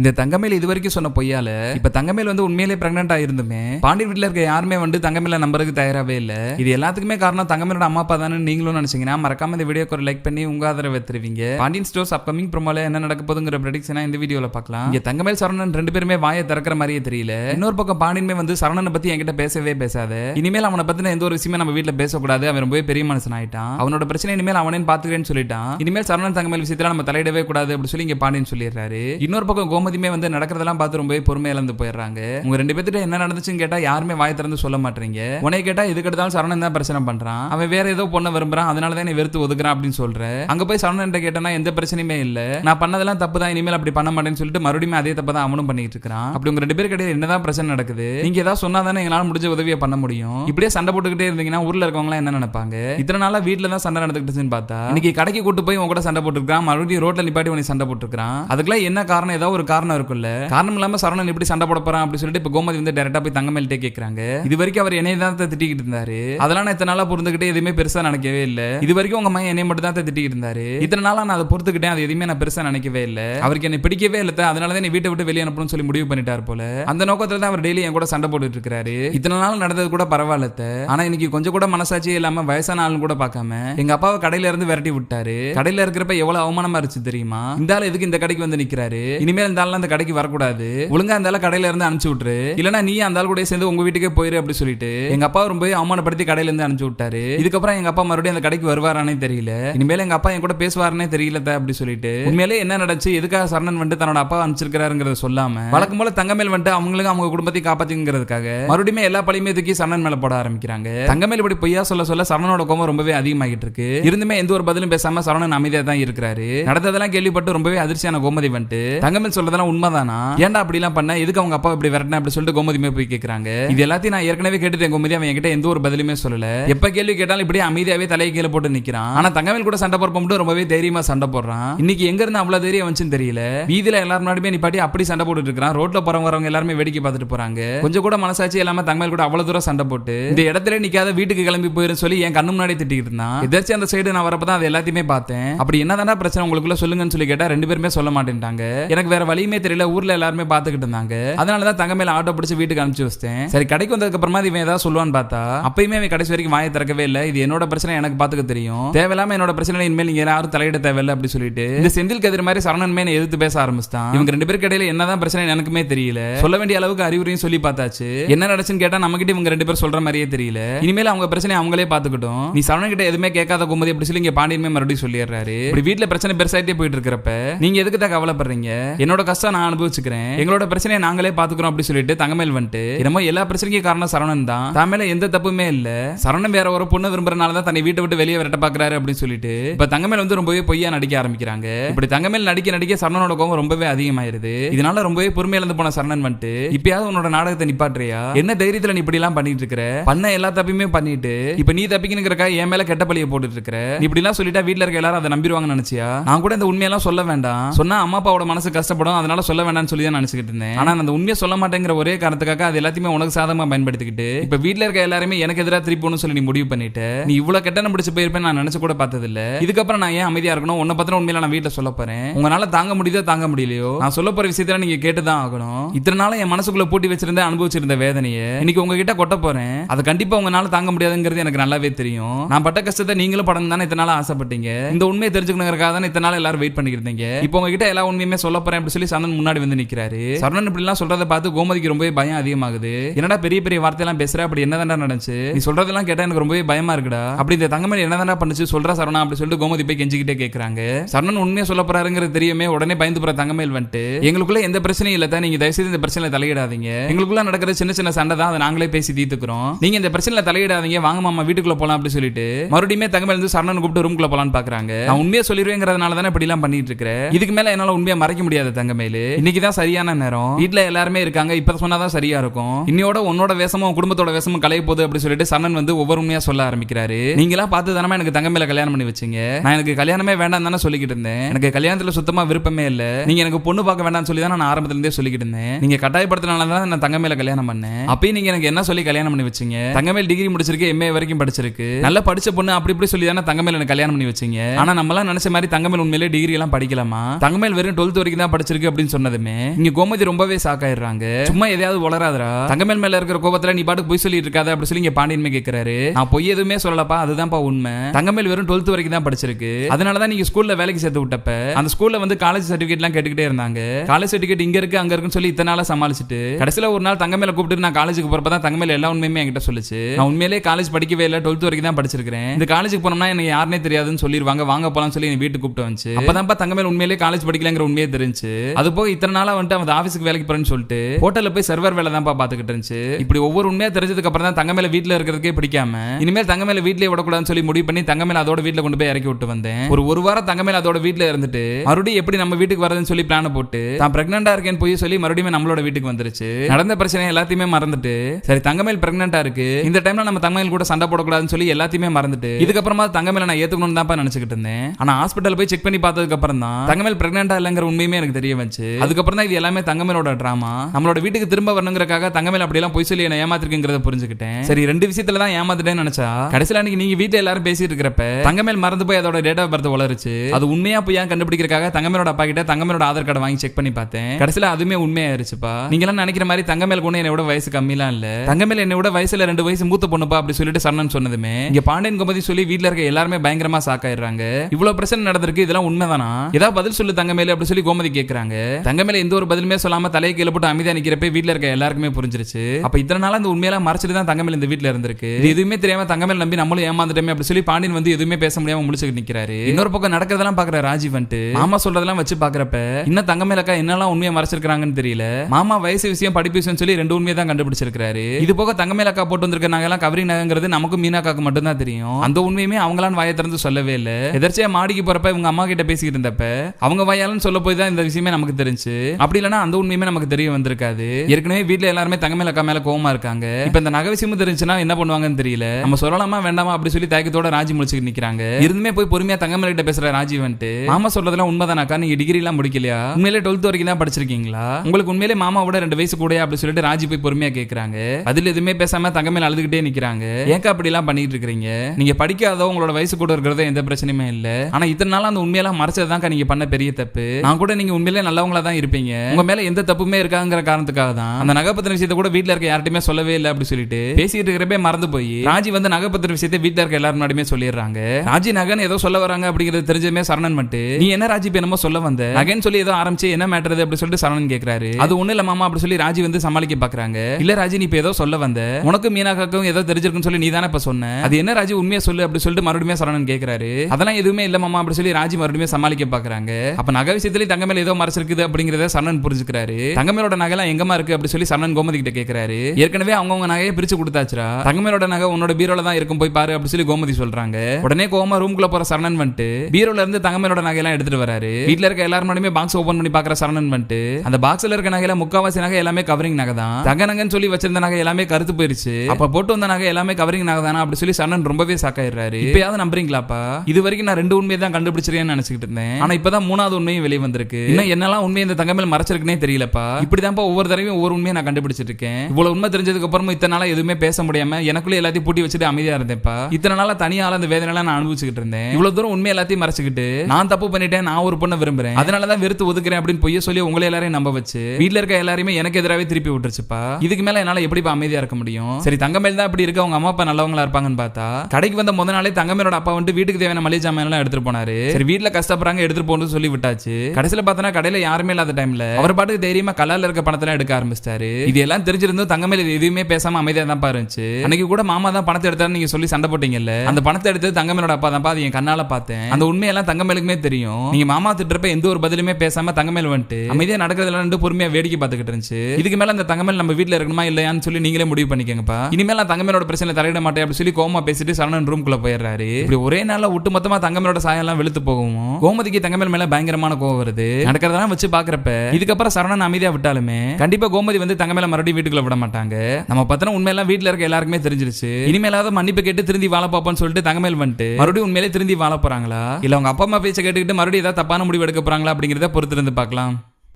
இந்த தங்கமேல் இது வரைக்கும் சொன்ன பொய்யால இப்ப தங்கமேல் வந்து உண்மையிலே பிரெக்னென்ட் ஆயிருந்துமே. பாண்டி வீட்டுல இருக்க யாருமே வந்து தங்கமேல நம்பருக்கு தயாராவே இல்ல. இது எல்லாத்துக்குமே காரணம் தங்கமேலோட அம்மா அப்பா தானே நீங்களும் நினைச்சீங்கன்னா மறக்காம இந்த வீடியோக்கு ஒரு லைக் பண்ணி உங்க ஆதரவை தருவீங்க. பாண்டியன் ஸ்டோர்ஸ் அப்கமிங் ப்ரோமோல என்ன நடக்க போதுங்கிற ப்ரெடிக்ஷனா இந்த வீடியோல பார்க்கலாம். இங்க தங்கமேல் சரணன் ரெண்டு பேருமே வாயை திறக்கிற மாதிரியே தெரியல. இன்னொரு பக்கம் பாண்டியன்மே வந்து சரணனை பத்தி என்கிட்ட பேசவே பேசாத. இனிமேல் அவனை பத்தின எந்த ஒரு விஷயமே நம்ம வீட்டுல பேசக்கூடாது. அவன் ரொம்பவே பெரிய மனுஷன் ஆயிட்டான். அவனோட பிரச்சனை இனிமேல் அவனே பாத்துக்கிறேன்னு சொல்லிட்டான். இனிமேல் சரணன் தங்கமேல் விஷயத்துல நம்ம தலையிடவே கூடாது அப்படின்னு சொல்லி இங்க பாண்டியன் சொல்லிடுறாரு. இன்னொரு பக்கம் கோமதியுமே வந்து நடக்கிறதெல்லாம் பார்த்து ரொம்பவே பொறுமை இழந்து போயிடுறாங்க. உங்க ரெண்டு பேர்த்திட்ட என்ன நடந்துச்சுன்னு கேட்டா யாருமே வாய் திறந்து சொல்ல மாட்டீங்க உன்னை கேட்டா இதுக்கு எடுத்தாலும் சரவணன் தான் பிரச்சனை பண்றான். அவன் வேற ஏதோ பொண்ணை விரும்புறான். அதனால தான் வெறுத்து ஒதுக்குறான் அப்படின்னு சொல்ற. அங்க போய் சரவணன் கேட்டனா எந்த பிரச்சனையுமே இல்ல. நான் பண்ணதெல்லாம் தப்பு தான். இனிமேல் அப்படி பண்ண மாட்டேன்னு சொல்லிட்டு மறுபடியும் அதே தப்பு தான் அவனும் பண்ணிட்டு இருக்கான் அப்படி உங்க ரெண்டு பேருக்கு இடையே என்னதான் பிரச்சனை நடக்குது? நீங்க ஏதாவது சொன்னா தானே எங்களால முடிஞ்ச உதவியை பண்ண முடியும். இப்படியே சண்டை போட்டுக்கிட்டே இருந்தீங்கன்னா ஊர்ல இருக்கவங்க என்ன நினைப்பாங்க? இத்தனை நாளா வீட்டுல தான் சண்டை நடந்துக்கிட்டுச்சுன்னு பார்த்தா? இன்னைக்கு கடைக்கு கூட்டு போய் உங்க கூட சண்டை போட்டுருக்கான் மறுபடியும் ரோட்ல நிப்பாட்டி உனக்கு சண்டை போட்டுருக்கான் அதுக்கெல்லாம் என்ன காரணம்? ஏதாவது ஒரு காரணம் காரணம் இருக்குல்ல காரணம் இல்லாம சரவணன் எப்படி சண்டை போட போறான் அப்படின்னு சொல்லிட்டு இப்ப கோமதி வந்து டேரக்டா போய் தங்கமேல்ட்டே கேக்குறாங்க. இது வரைக்கும் அவர் என்னைய தான் திட்டிக்கிட்டு இருந்தாரு. அதெல்லாம் நான் இத்தனை நாளா பொறுத்துக்கிட்டே எதுவுமே பெருசா நினைக்கவே இல்ல. இது வரைக்கும் உங்க மகன் என்னை மட்டும் தான் திட்டிக்கிட்டு இருந்தாரு. இத்தனை நாளா நான் அதை பொறுத்துக்கிட்டேன் அது எதுவுமே நான் பெருசா நினைக்கவே இல்ல. அவருக்கு என்னை பிடிக்கவே இல்ல அதனால தான் நீ வீட்டை விட்டு வெளியே அனுப்பணும்னு சொல்லி முடிவு பண்ணிட்டார் போல. அந்த நோக்கத்துல தான் அவர் டெய்லி என் கூட சண்டை போட்டுட்டு இருக்காரு இத்தனை நாள் நடந்தது கூட பரவாயில்ல ஆனா இன்னைக்கு கொஞ்சம் கூட மனசாட்சியே இல்லாம வயசான ஆளும் கூட பார்க்காம எங்க அப்பாவை கடையில இருந்து விரட்டி விட்டாரு. கடையில இருக்கிறப்ப எவ்வளவு அவமானமா இருந்துச்சு தெரியுமா? இந்த ஆள் எதுக்கு இந்த கடைக்கு வந்து நிக்கிறாரு? இனிமேல் இந்த ஆள் அந்த கடைக்கு வரக்கூடாது. ஒழுங்கா அந்த ஆளை கடையில இருந்து அனுப்பிச்சு விட்டுரு. இல்லனா நீ அந்த ஆள் கூட சேர்ந்து உங்க வீட்டுக்கே போயிரு அப்படி சொல்லிட்டு எங்க அப்பா ரொம்ப அவமானப்படுத்தி கடையில இருந்து அனுப்பிச்சு விட்டாரு. இதுக்கப்புறம் எங்க அப்பா மறுபடியும் அந்த கடைக்கு வருவாரானே தெரியல. இனிமேல் எங்க அப்பா என் கூட பேசுவாருனே தெரியல அப்படி சொல்லிட்டு உண்மையிலே என்ன நடந்துச்சு எதுக்காக சரணன் வந்துட்டு தன்னோட அப்பா அனுப்பிச்சிருக்காருங்கிறத சொல்லாம வழக்கம் போல தங்கமேல் வந்துட்டு அவங்களுக்கு அவங்க குடும்பத்தை காப்பாத்திங்கிறதுக்காக மறுபடியும் எல்லா பழியுமே தூக்கி சரணன் மேல போட ஆரம்பிக்கிறாங்க. தங்கமேல் இப்படி பொய்யா சொல்ல சொல்ல சரணனோட கோபம் ரொம்பவே அதிகமாகிட்டு இருக்கு. இருந்துமே எந்த ஒரு பதிலும் பேசாம சரணன் அமைதியா தான் இருக்கிறாரு. நடந்ததெல்லாம் கேள்விப்பட்டு ரொம்பவே அதிர்ச்சியான கோமதி வந்துட்டு தங்கமேல் சொல்றதெல்லாம் உண்மைதானா? ஏன்டா அப்படி எல்லாம் பண்ண? எதுக்கு அவங்க அப்பா இப்படி விரட்டின? அப்படி சொல்லிட்டு கோமதிமே போய் கேக்குறாங்க. இது எல்லாத்தையும் நான் ஏற்கனவே கேட்டுட்டேன் கோமதி அவன் என்கிட்ட எந்த ஒரு பதிலுமே சொல்லல. எப்ப கேள்வி கேட்டாலும் இப்படியே அமைதியாவே தலையை கீழே போட்டு நிக்கிறான். ஆனா தங்கவேல் கூட சண்டை போறப்ப மட்டும் ரொம்பவே தைரியமா சண்டை போடுறான். இன்னைக்கு எங்க இருந்து அவ்வளவு தைரியம் வந்துச்சுன்னு தெரியல. வீதியில எல்லாரும் முன்னாடியுமே நிப்பாட்டி அப்படி சண்டை போட்டுட்டு இருக்கான் ரோட்ல போறவங்க வரவங்க எல்லாருமே வேடிக்கை பார்த்துட்டு போறாங்க. கொஞ்சம் கூட மனசாட்சி இல்லாம தங்கமேல் கூட அவ்வளவு தூரம் சண்டை போட்டு இந்த இடத்துல நிக்காத வீட்டுக்கு கிளம்பி போயிரும் சொல்லி என் கண்ணு முன்னாடி திட்டிக்கிட்டு இருந்தான். எதாச்சும் அந்த சைடு நான் வரப்பதான் அது எல்லாத்தையுமே பார்த்தேன். அப்படி என்னதான பிரச்சனை? உங்களுக்குள்ள சொல்லுங்கன்னு சொல்லி கேட்டா ரெண்டு பேருமே சொல்ல மாட்டேன்ட்டாங்க. எனக்கு வேற வழி வழியுமே தெரியல ஊர்ல எல்லாருமே பார்த்துக்கிட்டு இருந்தாங்க. அதனால தான் தங்க மேல ஆட்டோ பிடிச்சி வீட்டுக்கு அனுப்பிச்சு வச்சேன் சரி கடைக்கு வந்ததுக்கு அப்புறமா இவன் ஏதாவது சொல்லுவான்னு பார்த்தா அப்பயுமே அவன் கடைசி வரைக்கும் வாயை திறக்கவே இல்லை. இது என்னோட பிரச்சனை எனக்கு பாத்துக்க தெரியும். தேவையில்லாம என்னோட பிரச்சனை இனிமேல் நீங்க யாரும் தலையிட தேவையில்லை அப்படி சொல்லிட்டு இந்த செந்தில் கதிர் மாதிரி சரணன் மேன எதிர்த்து பேச ஆரம்பிச்சிட்டான். இவங்க ரெண்டு பேருக்கு இடையில என்னதான் பிரச்சனை எனக்குமே தெரியல. சொல்ல வேண்டிய அளவுக்கு அறிவுரையும் சொல்லி பார்த்தாச்சு. என்ன நடச்சுன்னு கேட்டா நம்ம இவங்க ரெண்டு பேரும் சொல்ற மாதிரியே தெரியல. இனிமேல் அவங்க பிரச்சனை அவங்களே பார்த்துக்கிட்டோம். நீ சரணன் கிட்ட எதுவுமே கேட்காத கும்பதி அப்படி சொல்லி இங்க பாண்டியன் மறுபடியும் சொல்லிடுறாரு? இப்படி வீட்டுல பிரச்சனை பெருசாயிட்டே போயிட்டு இருக்கிறப்ப நீங்க எதுக்கு தான் கவலைப்படுறீங்க? என்னோட கஷ்டம் நான் அனுபவிச்சுக்கிறேன். எங்களோட பிரச்சனையை நாங்களே பாத்துக்கிறோம் அப்படி சொல்லிட்டு தங்கமேல் வந்துட்டு என்னமோ எல்லா பிரச்சனைக்கும் காரணம் சரவணன் தான். தான் மேல எந்த தப்புமே இல்ல. சரவணன் வேற ஒரு பொண்ணு விரும்புறனால தான் தன்னை வீட்டை விட்டு வெளியே விரட்ட பாக்குறாரு அப்படின்னு சொல்லிட்டு இப்ப தங்கமேல் வந்து ரொம்பவே பொய்யா நடிக்க ஆரம்பிக்கிறாங்க. இப்படி தங்கமேல் நடிக்க நடிக்க சரணனோட கோபம் ரொம்பவே அதிகமாயிருது. இதனால ரொம்பவே பொறுமை இழந்து போன சரணன் வந்துட்டு இப்பயாவது உன்னோட நாடகத்தை நிப்பாட்டுறியா? என்ன தைரியத்துல நீ இப்படி எல்லாம் பண்ணிட்டு இருக்கிற? பண்ண எல்லா தப்பையுமே பண்ணிட்டு இப்ப நீ தப்பிக்கணுங்கிறக்கா என் மேல கெட்ட பழிய போட்டுட்டு இருக்கிற? இப்படி எல்லாம் சொல்லிட்டா வீட்டுல இருக்க எல்லாரும் அதை நம்பிடுவாங்கன்னு நினைச்சியா? நான் கூட இந்த உண்மையெல்லாம் சொல்ல வேண்டாம். சொன்னா அம்மா அப்பாவோட மனசு கஷ்டப்படும். அதனால சொல்ல வேண்டாம்னு சொல்லி தான் நினைச்சுக்கிட்டு இருந்தேன். ஆனா அந்த உண்மையை சொல்ல மாட்டேங்கிற ஒரே காரணத்துக்காக அது எல்லாத்தையுமே உனக்கு சாதகமாக பயன்படுத்திக்கிட்டு இப்ப வீட்டில் இருக்க எல்லாருமே எனக்கு எதிராக திருப்பணும்னு சொல்லி நீ முடிவு பண்ணிட்டு. நீ இவ்வளவு கெட்டன பிடிச்சு போயிருப்பேன் நான் நினைச்சு கூட பார்த்தது இல்ல இதுக்கப்புறம் நான் ஏன் அமைதியா இருக்கணும்? உன்னை பத்திரம் உண்மையில நான் வீட்டில் சொல்ல போறேன். உங்களால தாங்க முடியுதோ தாங்க முடியலையோ நான் சொல்ல போற நீங்கள் நீங்க கேட்டுதான் ஆகணும். இத்தனை நாள் என் மனசுக்குள்ள பூட்டி வச்சிருந்த அனுபவிச்சிருந்த வேதனையை இன்னைக்கு உங்ககிட்ட கொட்ட போறேன். அது கண்டிப்பா உங்களால தாங்க முடியாதுங்கிறது எனக்கு நல்லாவே தெரியும். நான் பட்ட கஷ்டத்தை நீங்களும் படம் தானே இத்தனை நாள் ஆசைப்பட்டீங்க. இந்த உண்மையை தெரிஞ்சுக்கணுங்கிறக்காக தானே இத்தனை நாள் எல்லாரும் வெயிட் பண்ணிக்கிட்டு இருந்தீங்க. இப்போ உங்ககிட்ட எல்லா உண்மையுமே சொல்ல போறேன் அப்படி சொல்லி சரணன் முன்னாடி வந்து நிக்கிறாரு. சரணன் இப்படி எல்லாம் சொல்றதை பார்த்து கோமதிக்கு ரொம்பவே பயம் அதிகமாகுது. என்னடா பெரிய பெரிய வார்த்தையெல்லாம் பேசுற? அப்படி என்னதான்டா நடந்துச்சு? நீ சொல்றதெல்லாம் கேட்டா எனக்கு ரொம்பவே பயமா இருக்குடா. அப்படி இந்த தங்கமணி என்னதான்டா பண்ணுச்சு? சொல்றா சரணா அப்படி சொல்லிட்டு கோமதி போய் கெஞ்சிக்கிட்டே கேக்குறாங்க. சரணன் உண்மையா சொல்ல போறாருங்கிறது தெரியுமே. உடனே பயந்து போற தங்கமேல் வந்துட்டு எங்களுக்குள்ள எந்த பிரச்சனையும் இல்ல தான் நீங்க தயவுசெய்து இந்த பிரச்சனை தலையிடாதீங்க. எங்களுக்குள்ள நடக்கிற சின்ன சின்ன சண்டை தான் அதை நாங்களே பேசி தீர்த்துக்கிறோம். நீங்க இந்த பிரச்சனை தலையிடாதீங்க. வாங்க மாமா வீட்டுக்குள்ள போலாம் அப்படி சொல்லிட்டு மறுபடியுமே தங்கமேல் வந்து சரணன் கூப்பிட்டு ரூம்குள்ள போலான்னு பாக்குறாங்க. நான் உண்மையா சொல்லிடுவேங்கிறதுனால தானே இப்படி எல்லாம் பண்ணிட்டு இருக்கிறேன். இதுக்கு மேல என்னால உண்மையை மறைக்க முடியாது தங்கமேலு இன்னைக்கு தான் சரியான நேரம். வீட்ல எல்லாருமே இருக்காங்க. இப்ப சொன்னாதான் சரியா இருக்கும். இன்னையோட உன்னோட வேஷமும் குடும்பத்தோட வேஷமும் கலைய போகுது அப்படி சொல்லிட்டு சரணன் வந்து ஒவ்வொரு உண்மையா சொல்ல ஆரம்பிக்கிறாரு. நீங்களா பார்த்து தானே எனக்கு தங்கமேல கல்யாணம் பண்ணி வச்சீங்க. நான் எனக்கு கல்யாணமே வேண்டாம் தானே சொல்லிக்கிட்டு இருந்தேன். எனக்கு கல்யாணத்துல சுத்தமா விருப்பமே இல்ல. நீங்க எனக்கு பொண்ணு பார்க்க வேண்டாம்னு சொல்லி தான் நான் ஆரம்பத்துல இருந்தே சொல்லிக்கிட்டு இருந்தேன். நீங்க கட்டாயப்படுத்தினால தான் நான் தங்கமேல கல்யாணம் பண்ணேன். அப்பயும் நீங்க எனக்கு என்ன சொல்லி கல்யாணம் பண்ணி வச்சீங்க? தங்கமேல் டிகிரி முடிச்சிருக்கு எம்ஏ வரைக்கும் படிச்சிருக்கு. நல்லா படிச்ச பொண்ணு அப்படி இப்படி சொல்லி தானே தங்கமேல் எனக்கு கல்யாணம் பண்ணி வச்சீங்க. ஆனா நம்மளாம் நினைச்ச மாதிரி தங்கமேல் உண்மையிலே டிகிரி எல்லாம் படிக்கலாமா? தங்கமேல் வெறும் டுவெல்த் வரைக்கும் தான் படிச்சிருக்கு. இருக்கு அப்படின்னு சொன்னதுமே இங்க கோமதி ரொம்பவே ஷாக் ஆயிடுறாங்க. சும்மா எதையாவது வளராதரா தங்கமேல் மேல இருக்கிற கோபத்துல நீ பாட்டுக்கு பொய் சொல்லிட்டு இருக்காத அப்படி சொல்லி இங்க பாண்டியன்மே கேக்குறாரு. நான் பொய் எதுவுமே சொல்லலப்பா அதுதான்ப்பா உண்மை. தங்கமேல் வெறும் டுவெல்த் வரைக்கும் தான் படிச்சிருக்கு. அதனாலதான் நீங்க ஸ்கூல்ல வேலைக்கு சேர்த்து விட்டப்ப அந்த ஸ்கூல்ல வந்து காலேஜ் சர்டிபிகேட் எல்லாம் கேட்டுக்கிட்டே இருந்தாங்க. காலேஜ் சர்டிபிகேட் இங்க இருக்கு அங்க இருக்குன்னு சொல்லி இத்தனை நாளா சமாளிச்சுட்டு கடைசியில ஒரு நாள் தங்கமேல கூப்பிட்டு நான் காலேஜுக்கு போறப்ப தான் தங்கமேல எல்லா உண்மையுமே என்கிட்ட சொல்லுச்சு. நான் உண்மையிலேயே காலேஜ் படிக்கவே இல்லை டுவெல்த் வரைக்கும் தான் படிச்சிருக்கேன் இந்த காலேஜுக்கு போனோம்னா எனக்கு யாருனே தெரியாதுன்னு சொல்லிடுவாங்க. வாங்க போலாம் சொல்லி என் வீட்டுக்கு கூப்பிட்டு வந்துச்சு. அப்பதான்ப்பா தங்கமேல் உண்மையிலேயே காலேஜ் படிக்கலங்கிற உண்மையே தெரிஞ்சு அது போக இத்தனை நாளா வந்துட்டு அவன் ஆபீஸ்க்கு வேலைக்கு போறேன்னு சொல்லிட்டு ஹோட்டல்ல போய் சர்வர் வேலை தான்ப்பா பாத்துக்கிட்டு இருந்துச்சு. இப்படி ஒவ்வொரு உண்மையா தெரிஞ்சதுக்கு அப்புறம் தான் தங்கமேல வீட்டுல இருக்கிறதுக்கே பிடிக்காம இனிமேல் தங்கமேல வீட்லயே விடக்கூடாதுன்னு சொல்லி முடிவு பண்ணி தங்கமேல அதோட வீட்டுல கொண்டு போய் இறக்கி விட்டு வந்தேன். ஒரு ஒரு வாரம் தங்கமேல அதோட வீட்டுல இருந்துட்டு மறுபடியும் எப்படி நம்ம வீட்டுக்கு வரதுன்னு சொல்லி பிளான போட்டு தான் பிரெக்னண்டா இருக்கேன்னு போய் சொல்லி மறுபடியும் நம்மளோட வீட்டுக்கு வந்துருச்சு. நடந்த பிரச்சனை எல்லாத்தையுமே மறந்துட்டு சரி தங்கமேல் பிரெக்னண்டா இருக்கு. இந்த டைம்ல நம்ம தங்கமேல் கூட சண்டை போடக்கூடாதுன்னு சொல்லி எல்லாத்தையுமே மறந்துட்டு இதுக்கப்புறமா தங்கமேல நான் ஏத்துக்கணும்னு தான் நினைச்சுக்கிட்டு இருந்தேன். ஆனா ஹாஸ்பிட்டல் போய் செக் பண்ணி பார்த்ததுக்கு அப்புறம் தான் தங்கமேல் பிரெக்னண்டா இல்லங்கிற உண்மையுமே எனக்கு தெரிய வந்துச்சு அதுக்கப்புறம் தான் இது எல்லாமே தங்கமேலோட டிராமா நம்மளோட வீட்டுக்கு திரும்ப வரணுங்கிறக்காக தங்கமேல் அப்படியெல்லாம் பொய் சொல்லி என்ன ஏமாத்திருக்குங்கிறத புரிஞ்சுக்கிட்டேன். சரி ரெண்டு விஷயத்துல தான் ஏமாத்துட்டேன்னு நினைச்சா? கடைசியில அன்னைக்கு நீங்க வீட்டுல எல்லாரும் பேசிட்டு இருக்கிறப்ப தங்கமேல் மறந்து போய் அதோட டேட் ஆஃப் பர்த் வளருச்சு. அது உண்மையா பொய்யா கண்டுபிடிக்கிறக்காக தங்கமேலோட அப்பா கிட்ட தங்கமேலோட ஆதார் கார்டு வாங்கி செக் பண்ணி பார்த்தேன். கடைசியில அதுவுமே உண்மையாயிருச்சுப்பா. நீங்க எல்லாம் நினைக்கிற மாதிரி தங்கமேல் கூட என்னை விட வயசு கம்மிலாம் இல்ல. தங்கமேல் என்னை விட வயசுல ரெண்டு வயசு மூத்த பொண்ணுப்பா அப்படி சொல்லிட்டு சரணன் சொன்னதுமே. இங்க பாண்டியன் கோமதி சொல்லி வீட்ல இருக்க எல்லாருமே பயங்கரமா சாக்காயிடுறாங்க இவ்வளவு பிரச்சனை நடந்திருக்கு இதெல்லாம் உண்மைதானா? ஏதாவது பதில் சொல்லு தங்கமேல அப்படி சொல்லி கோமதி தங்க தங்கமேல எந்த ஒரு பதிலுமே சொல்லாம தலையை கீழே போட்டு அமைதியா நிக்கிறப்ப வீட்ல இருக்க எல்லாருக்குமே புரிஞ்சிருச்சு. அப்ப இத்தனை நாள் அந்த உண்மையெல்லாம் மறைச்சிட்டு தான் தங்கமேல் இந்த வீட்ல இருந்திருக்கு. இது எதுவுமே தெரியாம தங்கமேல் நம்பி நம்மளும் ஏமாந்துட்டோமே அப்படி சொல்லி பாண்டியன் வந்து எதுவுமே பேச முடியாம முடிச்சுக்கிட்டு நிக்கிறாரு. இன்னொரு பக்கம் நடக்கிறதெல்லாம் பாக்குற ராஜீவ் வந்துட்டு மாமா சொல்றதெல்லாம் வச்சு பாக்குறப்ப இன்னும் தங்கமேலக்கா என்னெல்லாம் உண்மையை மறைச்சிருக்காங்கன்னு தெரியல. மாமா வயசு விஷயம் படிப்பு விஷயம் சொல்லி ரெண்டு உண்மையை தான் கண்டுபிடிச்சிருக்காரு இது போக தங்கமேலக்கா போட்டு வந்திருக்க நாங்க எல்லாம் கவரி நகங்கிறது நமக்கும் மீனாக்காக்கு மட்டும் தான் தெரியும். அந்த உண்மையுமே அவங்களாம் வாயை திறந்து சொல்லவே இல்லை. எதர்ச்சியா மாடிக்கு போறப்ப இவங்க அம்மா கிட்ட பேசிக்கிட்டு இருந்தப்ப அவங்க வாயாலும் சொல்ல போய் தான் இந்த விஷயமே நமக்கு தெரிஞ்சு. அப்படி இல்லைன்னா அந்த உண்மையுமே நமக்கு தெரிய வந்திருக்காது. ஏற்கனவே வீட்டுல எல்லாருமே தங்கமேல அக்கா மேல கோவமா இருக்காங்க. இப்ப இந்த நகை விஷயமும் தெரிஞ்சுன்னா என்ன பண்ணுவாங்கன்னு தெரியல. நம்ம சொல்லலாமா வேண்டாமா அப்படி சொல்லி தயக்கத்தோட ராஜி முடிச்சுட்டு நிக்கிறாங்க. இருந்துமே போய் பொறுமையா தங்கமேல கிட்ட பேசுற ராஜி வந்துட்டு மாமா சொல்றதெல்லாம் உண்மைதானாக்கா நீங்க டிகிரி எல்லாம் முடிக்கலையா? உண்மையிலே டுவெல்த் வரைக்கும் தான் படிச்சிருக்கீங்களா? உங்களுக்கு உண்மையிலே மாமாவோட ரெண்டு வயசு கூட அப்படி சொல்லிட்டு ராஜி போய் பொறுமையா கேக்குறாங்க. அதுல எதுவுமே பேசாம தங்கமேல அழுதுகிட்டே நிக்கிறாங்க. ஏக்கா அப்படி எல்லாம் பண்ணிட்டு இருக்கீங்க நீங்க படிக்காதோ உங்களோட வயசு கூட இருக்கிறது எந்த பிரச்சனையுமே இல்ல. ஆனா இத்தனை நாள் அந்த உண்மையெல்லாம் மறைச்சதுதான் நீங்க பண்ண பெரிய தப்பு. நான் கூட நீங்க உண்மையிலே நல்லவங்களா தான் இருப்பீங்க. உங்க மேல எந்த தப்புமே இருக்காங்கிற காரணத்துக்காக தான் அந்த நகைப்பத்திர விஷயத்த கூட வீட்டுல இருக்க யார்ட்டுமே சொல்லவே இல்லை அப்படி சொல்லிட்டு பேசிட்டு இருக்கிறப்பே மறந்து போய் ராஜி வந்து நகைப்பத்திர விஷயத்த வீட்டுல இருக்க எல்லாரும் முன்னாடியுமே சொல்லிடுறாங்க. ராஜி நகன் ஏதோ சொல்ல வராங்க அப்படிங்கிறது தெரிஞ்சதுமே சரணன் மட்டும். நீ என்ன ராஜி இப்ப என்னமோ சொல்ல வந்த? நகன் சொல்லி ஏதோ ஆரம்பிச்சு என்ன மேட்டர் அப்படி சொல்லிட்டு சரணன் கேக்குறாரு. அது ஒண்ணு இல்ல மாமா அப்படி சொல்லி ராஜி வந்து சமாளிக்க பாக்குறாங்க. இல்ல ராஜி நீ இப்ப ஏதோ சொல்ல வந்த? உனக்கு மீனாக்காக்கும் ஏதோ தெரிஞ்சிருக்குன்னு சொல்லி நீ தானே இப்ப சொன்ன? அது என்ன ராஜி உண்மையா சொல்லு அப்படி சொல்லிட்டு மறுபடியும் சரணன் கேக்குறாரு. அதெல்லாம் எதுவுமே இல்ல மாமா அப்படி சொல்லி ராஜி மறுபடியும் சமாளிக்க பாக்குறாங்க. அப்ப நகை விஷயத்துல தங்க மேல ஏதோ இருக்குது அப்படிங்கறத சரணன் புரிஞ்சுக்கிறாரு. தங்கமேலோட நகைலாம் எங்கமா இருக்கு அப்படி சொல்லி சரணன் கோமதி கிட்ட கேக்குறாரு. ஏற்கனவே அவங்கவுங்க நகையை பிரிச்சு கொடுத்தாச்சுரா தங்கமேலோட நகை உன்னோட பீரோல தான் இருக்கும் போய் பாரு அப்படி சொல்லி கோமதி சொல்றாங்க. உடனே கோமா ரூம்குள்ள போற சரணன் வந்துட்டு பீரோல இருந்து தங்கமேலோட நகையெல்லாம் எடுத்துட்டு வராரு. வீட்டுல இருக்க எல்லாரும் முன்னாடியுமே பாக்ஸ் ஓபன் பண்ணி பாக்குற சரணன் வந்துட்டு அந்த பாக்ஸ்ல இருக்க நகையில முக்காவாசி நகை எல்லாமே கவரிங் நகை தான். தங்க நகைன்னு சொல்லி வச்சிருந்த நகை எல்லாமே கருத்து போயிருச்சு. அப்ப போட்டு வந்த நகை எல்லாமே கவரிங் நகை தானா அப்படி சொல்லி சரணன் ரொம்பவே சாக்காயிடுறாரு இப்பயாவது நம்புறீங்களாப்பா? இது வரைக்கும் நான் ரெண்டு உண்மையை தான் கண்டுபிடிச்சிருக்கேன்னு நினைச்சுக்கிட்டு இருந்தேன். ஆனா இப்பதான் மூணாவது உண்மையும் வெளியே வந்திருக்கு. இன்னும் என்னெல்லாம் உண்மை இந்த தங்கமேல் மறைச்சிருக்குனே தெரியலப்பா. இப்படிதான்ப்பா ஒவ்வொரு தடவையும் ஒவ்வொரு உண்மையை நான் கண்டுபிடிச்சிட்டு இருக்கேன் இவ்வளவு உண்மை தெரிஞ்சதுக்கு அப்புறமும் இத்தனை நாளா எதுவுமே பேச முடியாம எனக்குள்ள எல்லாத்தையும் பூட்டி வச்சுட்டு அமைதியா இருந்தேன்ப்பா. இத்தனை நாளா தனியால அந்த வேதனை நான் அனுபவிச்சுட்டு இருந்தேன். இவ்வளவு தூரம் உண்மை எல்லாத்தையும் மறைச்சிக்கிட்டு நான் தப்பு பண்ணிட்டேன் நான் ஒரு பொண்ணை விரும்புறேன். அதனாலதான் வெறுத்து ஒதுக்குறேன் அப்படின்னு பொய்ய சொல்லி உங்களை எல்லாரையும் நம்ப வச்சு வீட்ல இருக்க எல்லாருமே எனக்கு எதிராகவே திருப்பி விட்டுருச்சுப்பா. இதுக்கு மேல என்னால எப்படி அமைதியா இருக்க முடியும்? சரி தங்கமேல் தான் இப்படி இருக்க அவங்க அம்மா அப்பா நல்லவங்களா இருப்பாங்கன்னு பார்த்தா கடைக்கு வந்த முத நாளே தங்கமேலோட அப்பா வந்து வீட்டுக்கு தேவையான மளிகை சாமான் எல்லாம் எடுத்துட்டு போனாரு. சரி வீட்டுல கஷ்டப்படுறாங்க எடுத்துட்டு போகணும்னு சொல்லி விட்டாச்சு. கடைசியில பார்த்தனா கடையில யாருமே இல்லாத டைம்ல அவர் பாட்டுக்கு தைரியமா கலர்ல இருக்க பணத்தெல்லாம் எடுக்க ஆரம்பிச்சிட்டாரு. இது எல்லாம் தெரிஞ்சிருந்தும் தங்கமேல எதுவுமே பேசாம அமைதியா தான் பாருச்சு அன்னைக்கு கூட மாமா தான் பணத்தை எடுத்தாரு நீங்க சொல்லி சண்டை போட்டீங்கல்ல? அந்த பணத்தை எடுத்து தங்கமேலோட அப்பா தான் அது என் கண்ணால பார்த்தேன். அந்த உண்மையெல்லாம் தங்கமேலுக்குமே தெரியும். நீங்க மாமா திட்டுறப்ப எந்த ஒரு பதிலுமே பேசாம தங்கமேல் வந்துட்டு அமைதியா நடக்கிறதுல ரெண்டு பொறுமையா வேடிக்கை பார்த்துக்கிட்டு இருந்துச்சு. இதுக்கு மேல அந்த தங்கமேல் நம்ம வீட்ல இருக்கணுமா இல்லையான்னு சொல்லி நீங்களே முடிவு பண்ணிக்கங்கப்பா. இனிமேல் நான் தங்கமேலோட பிரச்சனை தலையிட மாட்டேன் அப்படின்னு சொல்லி கோமா பேசிட்டு சரணன் ரூம்குள்ள போயிடுறாரு. இப்படி ஒரே நாள்ல ஒட்டு மொத்தமா தங்கமேலோட சாயெல்லாம் வெளுத்து போகும். கோமதிக்கு தங்கமேல் மேல பயங்கரமான கோவம் வருது. நடக்கிறதெல்லாம் வச்சு பாக்குறப்ப இதுக்கப்புறம் சரணன் அமைதியா விட்டாலுமே கண்டிப்பா கோமதி வந்து தங்க மேல மறுபடியும் வீட்டுக்குள்ள விட மாட்டாங்க. நம்ம பத்தின உண்மையெல்லாம் வீட்டுல இருக்க எல்லாருக்குமே தெரிஞ்சிருச்சு. இனிமேலாவது மன்னிப்பு கேட்டு திருந்தி வாழ பாப்போம்னு சொல்லிட்டு தங்கமேல் வந்துட்டு மறுபடியும் உண்மையிலே திருந்தி வாழ போறாங்களா? இல்ல அவங்க அப்பா அம்மா பேச்ச கேட்டுக்கிட்டு மறுபடியும் ஏதாவது தப்பான முடிவு எடுக்க போறாங்களா அப்படிங்கறத பொறுத்து இருந்து பார்க்கலாம்.